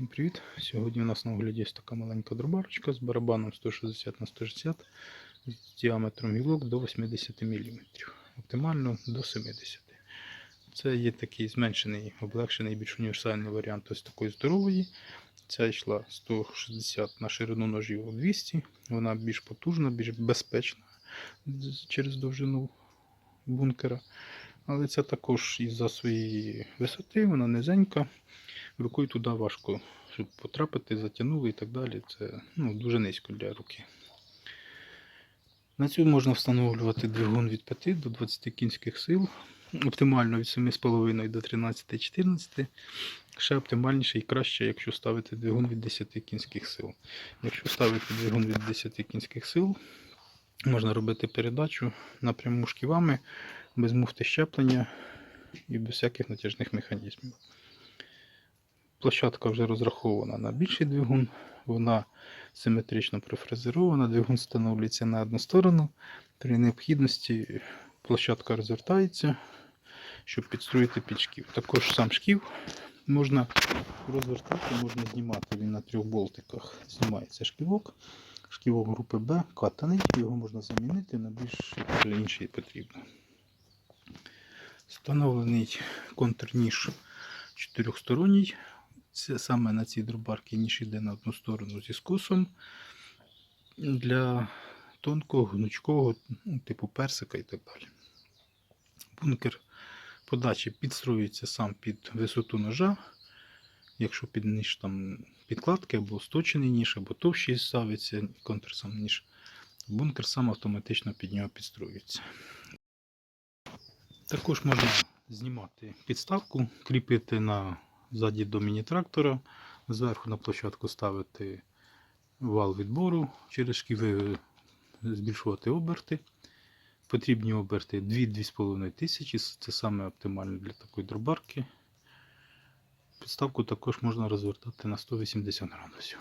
Всім привіт! Сьогодні у нас на огляді ось така маленька дробарочка з барабаном 160 на 160 з діаметром гілок до 80 мм. Оптимально до 70 Це є такий зменшений, облегшений, більш універсальний варіант ось такої здорової. Ця йшла 160 на ширину ножів 200. Вона більш потужна, більш безпечна через довжину бункера. Але це також із-за своєї висоти, вона низенька. Рукою туди важко, щоб потрапити, затягнули і так далі. Це ну, дуже низько для руки. На цю можна встановлювати двигун від 5 до 20 кінських сил. Оптимально від 7,5 до 13-14. Ще оптимальніше і краще, якщо ставити двигун від 10 кінських сил. Якщо ставити двигун від 10 кінських сил, можна робити передачу напряму шківами, без муфти щеплення і без всяких натяжних механізмів. Площадка вже розрахована на більший двигун, вона симетрично профрезерована, двигун встановлюється на одну сторону. При необхідності площадка розвертається, щоб підстроїти під шків. Також сам шків можна розвертати, можна знімати він на трьох болтиках. Знімається шківок. Шківок групи Б катаний, його можна замінити на більш інший потрібно. Встановлений контрніж чотирьохсторонній. Це саме на цій дробарці ніж йде на одну сторону зі скосом для тонкого, гнучкого, ну, типу персика і так далі. Бункер подачі підстроюється сам під висоту ножа. Якщо під ніж там підкладки або сточений ніж, або товщий ставиться контр сам ніж, бункер сам автоматично під нього підстроюється. Також можна знімати підставку, кріпити на ззаді до міні-трактора, зверху на площадку ставити вал відбору, через шківи збільшувати оберти. Потрібні оберти 2-2,5 тисячі. Це саме оптимально для такої дробарки. Підставку також можна розвертати на 180 градусів.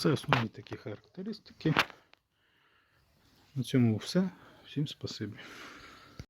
Це основні такі характеристики. На цьому все. Всім спасибі.